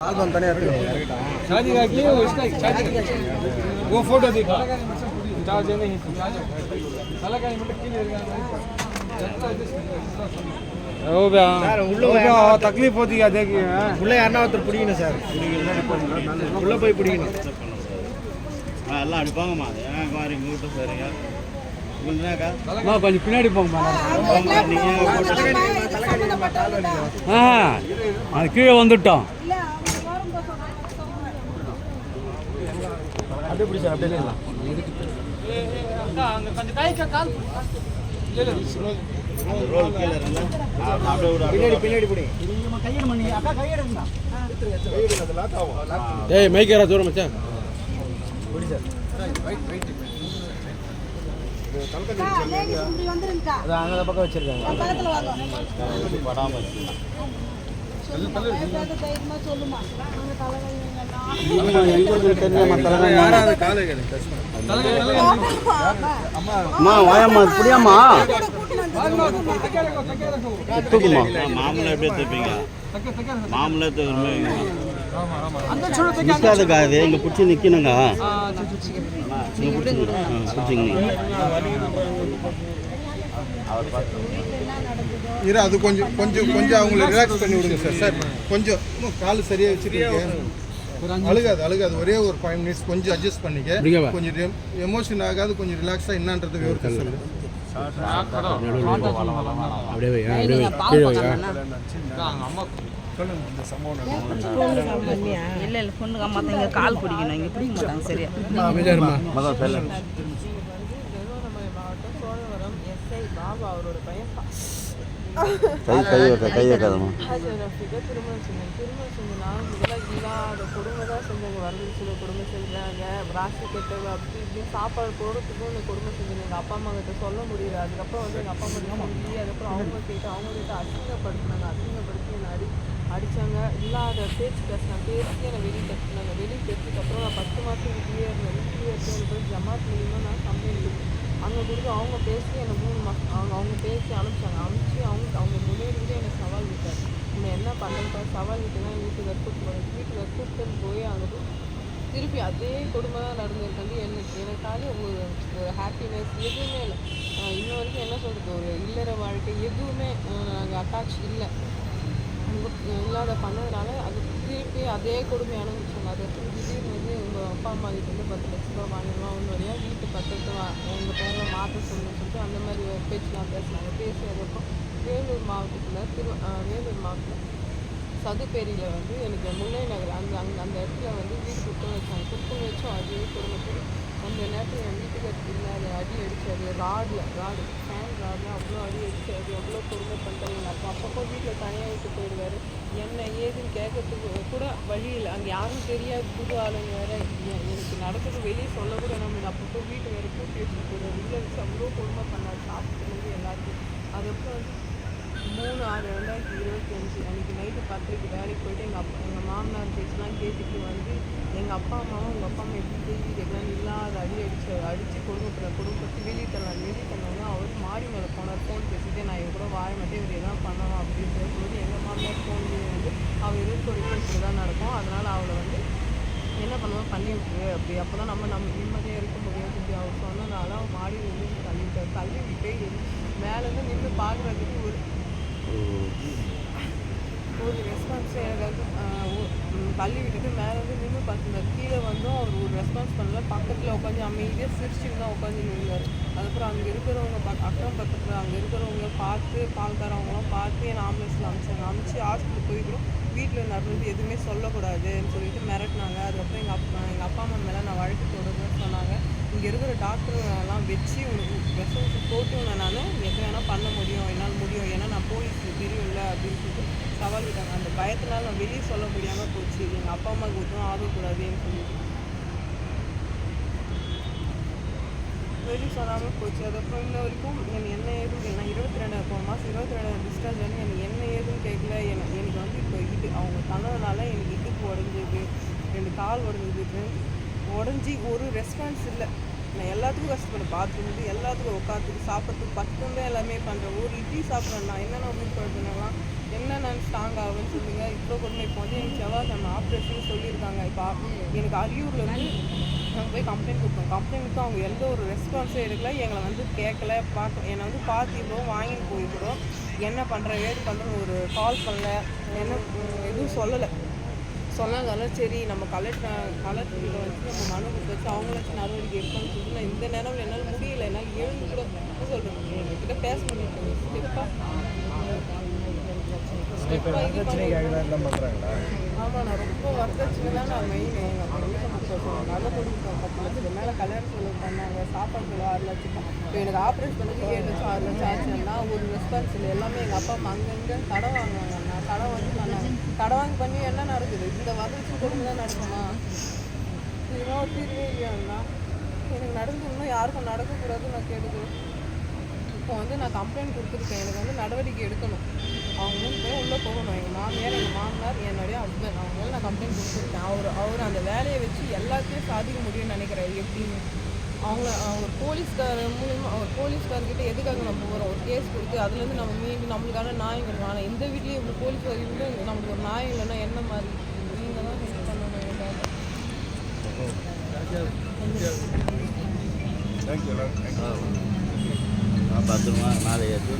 Album தனியாக இருக்கு शादी का की वो इसका शादी का वो फोटो दिखा चार्ज नहीं साला का मतलब की ओ बे சார், உள்ள उल्लो போய் बे तकलीफ होती है देखिए हाँ? உள்ளே யாருன்னா ஒருத்தர் பிடிக்கணும் சார் உள்ளே போய் பிடிக்கணும் ஆ, எல்லாம் அடிப்பாங்கம்மா ஏன் மாதிரி இங்கே விட்டு சரிங்க உங்களுக்குனாக்கா அம்மா, கொஞ்சம் பின்னாடி போங்கம்மா ஆ அது கீழே வந்துட்டோம் அப்படியே பின்னாடி பின்னாடி பிடி. ஏய் மைக்கேரா தூரம் மச்சான். பிடி சார். வந்துருங்கக்கா அது அங்கே பக்கம் வச்சிருக்காங்க. அம்மா வாயம்மா புரியாம்மா தூக்குமா மாமலை எப்படி தூப்பீங்க? மாமலை தூக்குறீங்க நிற்காதுக்கா இது இங்கே பிடிச்சி நிற்கணுங்க இரு அது கொஞ்சம் கொஞ்சம் கொஞ்சம் அவங்கள ரிலாக்ஸ் பண்ணி விடுங்க சார் சார் கொஞ்சம் கால் சரியா வச்சிருக்கீங்க. அழுகாது அழுகாது ஒரே ஒரு ஃபைவ் மினிட்ஸ் கொஞ்சம் அட்ஜஸ்ட் பண்ணிக்க கொஞ்சம் எமோஷன் ஆகாது கொஞ்சம் ரிலாக்ஸாக என்னன்றது விவரத்தை சொல்லு அப்படியே. இல்ல இல்ல பொண்ணுக்கு அம்மா தான் இங்க கால் பிடிக்கணும் இங்க பிடிக்க மாட்டாங்க சரியா அமைதியா இருமா. கை கை வைக்க கை வைக்காதம்மா திருமணம் செஞ்சேன் திருமணம் செஞ்சேன்னா இதெல்லாம் இல்லாத கொடுமை தான் செஞ்சாங்க வரதட்சணை கொடுமை செஞ்சாங்க ராசி கெட்டவங்க அப்படி இப்படின்னு சாப்பாடு போடுறதுக்கும் இந்த கொடுமை செஞ்சேன் எங்கள் அப்பா அம்மா கிட்ட சொல்ல முடியல. அதுக்கப்புறம் வந்து எங்கள் அப்பா அம்மா சொல்லி அதுக்கப்புறம் அவங்க கேட்டு அவங்க கிட்ட அசிங்கப்படுத்தினாங்க. அசிங்கப்படுத்தி என்னை அடி அடித்தாங்க இல்லாத பேச்சு பேசினாங்க. பேசி என்னை வெளியே தட்டினாங்க. வெளியே தட்டினதுக்கப்புறம் நான் பத்து மாதம் வீட்லேயே இருந்தேன். வீட்லேயே இருந்து எனக்கு போய் ஜமாத் மூலியமாக நான் கம்ப்ளைண்ட் அங்கே கொடுத்து அவங்க பேசி என்னை மூணு மாதம் அவங்க அவங்க பேசி அனுப்பிச்சாங்க. அனுப்பிச்சு அவங்க அவங்க முன்னாடி கூட எனக்கு சவால் விட்டார் உன்னை என்ன பண்ணுறப்ப சவால் விட்டுனா வீட்டுக்கு கூப்பிட்டு போய் வீட்டுக்கு கூப்பிட்டு போய் அங்கே போய் திருப்பி அதே கொடுமை தான் நடந்திருக்காண்டி எனக்கு எனக்காக ஒரு ஒரு ஹாப்பினஸ் எதுவுமே இல்லை. இன்ன வரைக்கும் என்ன சொல்கிறது ஒரு இல்லற வாழ்க்கை எதுவுமே நாங்கள் அட்டாச் இல்லை. இல்லாத பண்ணதுனால அது திருப்பி அதே கொடுமை அனுபவிச்சாங்க அது திடீர்னு வந்து உங்கள் அப்பா அம்மா கிட்ட வந்து பத்து லட்ச ரூபா வாங்கிடுவோம் ஒன்று வழியாக வீட்டு பக்கத்து வா உங்கள் பேரில் மாற்ற சொல்லணும்னு சொல்லிட்டு அந்த மாதிரி ஒரு பேச்சுலாம் பேசினாங்க. பேசுகிறப்போ வேலூர் மாவட்டத்தில் திரு வேலூர் மாவட்டத்தில் சதுப்பேரியில் வந்து எனக்கு முல்லை நகர் அந்த அங்கே அந்த இடத்துல வந்து வீடு கொடுத்து வச்சாங்க. கொடுத்து வச்சோம் அதே குடும்பத்தில் அந்த நேரத்தில் என் வீட்டுக்கு இல்லாத அடி அடிச்சாரு. ராடில் ராடு ஃபேன் ராடில் அவ்வளோ அடி அடிச்சாரு. எவ்வளோ கொடுமை பண்ணுறாங்க எங்கள் அப்பா அப்பப்போ வீட்டில் தனியாக விட்டு போயிடுவார். என்ன ஏதுன்னு கேட்கறதுக்கு கூட வழி இல்லை. அங்கே யாரும் தெரியாது. புது ஆளுங்க வேறு. எனக்கு நடக்கிறது வெளியே சொல்ல கூட நம்ம அப்பப்போ வீட்டு வேறு கூட்டி வச்சுட்டு போயிடுவார். உள்ள வச்சு அவ்வளோ கொடுமை பண்ணார். சாப்பிட்டு எல்லாத்தையும். அதுக்கப்புறம் வந்து ஆறு ரெண்டாயிரத்தி இருபத்தி அஞ்சு அன்றைக்கி நைட்டு பத்தரைக்கு வேலைக்கு போயிட்டு எங்கள் அப்பா எங்கள் மாமனார் பேச்செலாம் கேட்டுட்டு வந்து எங்கள் அப்பா அம்மாவும் உங்கள் அப்பா அம்மா எப்படி கேள்வி கேட்கலாம் இல்லாத அடி அடிச்சு அடித்து குடும்பத்தில் குடும்பத்தை வெளியே தரலாம் வெளியே அவர் மாடி மேலே போனார் ஃபோன் பேசிட்டு நான் இவ கூட வாழ மாட்டேன் இவர் எதாவது பண்ணலாம் அப்படின்ற போது எங்கள் மாமனார் ஃபோன்லேயே வந்து அவள் இருக்க வரைக்கும் தான் நடக்கும் அதனால் அவளை வந்து என்ன பண்ணுவோம் பண்ணி விட்டுரு அப்படி அப்போ தான் நம்ம நம்ம நிம்மதியாக இருக்க முடியும் அப்படி அவர் சொன்னதால அவன் மாடியில் இருந்து தள்ளி விட்டார் தள்ளி விட்டு மேலேருந்து நின்று பார்க்குறதுக்கு ஒரு ரெஸ்பான்ஸே எனக்கு தள்ளி விட்டுட்டு மேலே வந்து நின்று பார்த்துருந்தார் கீழே வந்தும் அவர் ஒரு ரெஸ்பான்ஸ் பண்ணல. பக்கத்தில் உட்காந்து அமைதியாக சிரிச்சுட்டு தான் உட்காந்து நின்றார். அதுக்கப்புறம் அங்கே இருக்கிறவங்க பா அக்கம் பக்கத்தில் அங்கே இருக்கிறவங்க பார்த்து பால்காரவங்களாம் பார்த்து என் ஆம்புலன்ஸில் அனுப்பிச்சாங்க அனுப்பிச்சு ஹாஸ்பிட்டல் போய்க்கிறோம் வீட்டில் நடந்தது எதுவுமே சொல்லக்கூடாதுன்னு சொல்லிட்டு மிரட்டினாங்க. அதுக்கப்புறம் எங்கள் அப்பா எங்கள் அப்பா அம்மா மேலே நான் வழக்கு தொடர்ந்து சொன்னாங்க. இங்கே இருக்கிற டாக்டர்லாம் எல்லாம் வச்சு உனக்கு ரெஸ்பான்ஸ் போட்டு நான் எது வேணால் பண்ண முடியும் என்னால் முடியும். ஏன்னா நான் போலீஸ் தெரியும். சமாளிக்கிட்டாங்க அந்த பயத்தினால நான் வெளியே சொல்ல முடியாமல் போச்சு. எங்கள் அப்பா அம்மாவுக்கு ஒன்றும் ஆகக்கூடாதுன்னு சொல்லிட்டு. வெளியே சொல்லாமல் போச்சு. அதுக்கப்புறம் இன்ன வரைக்கும் எனக்கு என்ன ஏதும் நான் இருபத்தி ரெண்டு போன மாதம் இருபத்தி ரெண்டு டிஸ்சார்ஜ் ஆனி எனக்கு என்ன ஏதுன்னு கேட்கல எனக்கு எனக்கு வந்து இப்போ இது அவங்க தந்ததுனால எனக்கு இடுப்பு உடஞ்சிது. ரெண்டு கால் உடஞ்சிது. உடஞ்சி ஒரு ரெஸ்பான்ஸ் இல்லை. நான் எல்லாத்துக்கும் கஷ்டப்படுறேன் பாத்ரூமுக்கு எல்லாத்துக்கும் உட்காந்துக்கு சாப்பிட்றதுக்கு பத்தும் எல்லாமே பண்ணுறேன் ஒரு இட்லி சாப்பிட்றேன் நான் என்னென்ன உயிர் படுத்தினாலாம் என்ன நான் ஸ்ட்ராங் ஆகுன்னு சொல்லுங்க. இவ்வளோ கொடுமை இப்போ வந்து எனக்கு செவ்வாய்க்கிழமை ஆப்ரேஷன் சொல்லியிருக்காங்க. இப்போ எனக்கு அரியூரில் வந்து நாங்கள் போய் கம்ப்ளைண்ட் கொடுத்தோம் கம்ப்ளைண்ட்டுக்கு அவங்க எந்த ஒரு ரெஸ்பான்ஸும் எடுக்கல. எங்களை வந்து கேட்கல. பார்க்க என்னை வந்து பார்த்துக்கிறோம் வாங்கிட்டு போய்க்கிறோம் என்ன பண்ணுற ஏது பண்ணுறேன்னு ஒரு கால் பண்ணல. என்ன எதுவும் சொல்லலை. சொன்னதால சரி நம்ம கலெக்டர் கலெக்டர்கிட்ட வந்து நம்ம மனு கொடுத்து அவங்களாச்சும் நடவடிக்கை எடுக்கணும்னு நான் இந்த நேரம் என்னால் முடியல. என்னால் எழுந்து கூட சொல்கிறேன் எங்ககிட்ட பேச பண்ணி பண்ணுறாங்களா ஆமாம் நான் ரொம்ப வரதட்சணை தான் நான் மெயின் எங்கள் கொடுத்தோம் நல்ல கொடுத்தோம் பத்து லட்சத்துக்கு மேலே கல்யாணம் செலவு பண்ணாங்க. சாப்பாடு செலவு ஆறு லட்சம். இப்போ எனக்கு ஆப்ரேஷன் பண்ணதுக்கு ஏழு லட்சம் ஆறு லட்சம் ஆச்சுன்னா ஒரு ரெஸ்பான்ஸ் இல்லை. எல்லாமே எங்கள் அப்பா அம்மா அங்கங்கே கடை வாங்குவாங்க. நான் கடன் வாங்கி பண்ணாங்க கடை வாங்கி பண்ணி என்ன நடக்குது? இந்த வரதட்சணை கொடுமை தான் நடக்குமா இதெல்லாம் ஒரு தீர்வே இல்லையாண்ணா எனக்கு நடந்து யாருக்கும் நடக்கக்கூடாதுன்னு நான் கேட்டுக்கிறேன் இப்போ வந்து நான் கம்ப்ளைண்ட் கொடுத்துருக்கேன். எனக்கு வந்து நடவடிக்கை எடுக்கணும். அவங்க போய் உள்ளே போகணும். எங்கள் மாமியார் எங்கள் மாமனார் என்னுடைய ஹஸ்பண்ட் அவங்க நான் கம்ப்ளைண்ட் கொடுத்துருக்கேன். அவர் அவர் அந்த வேலையை வச்சு எல்லாத்தையும் சாதிக்க முடியும்னு நினைக்கிறேன். எப்படின்னு. அவங்கள அவர் போலீஸ்கார மூலியமாக அவர் போலீஸ்கார்கிட்ட எதுக்காக நம்ம போகிறோம் ஒரு கேஸ் கொடுத்து அதுலேருந்து நம்ம மீண்டு நம்மளுக்கான நியாயம் கிடைக்கும் ஆனால் இந்த வீட்லேயும் இப்படி போலீஸ்கார் இருந்து நம்மளுக்கு ஒரு நியாயம் இல்லைன்னா என்ன மாதிரி? நீங்கள் தான் ஹெல்ப் பண்ணணும் எனக்காக பத்திரமா மேலே ஏற்றி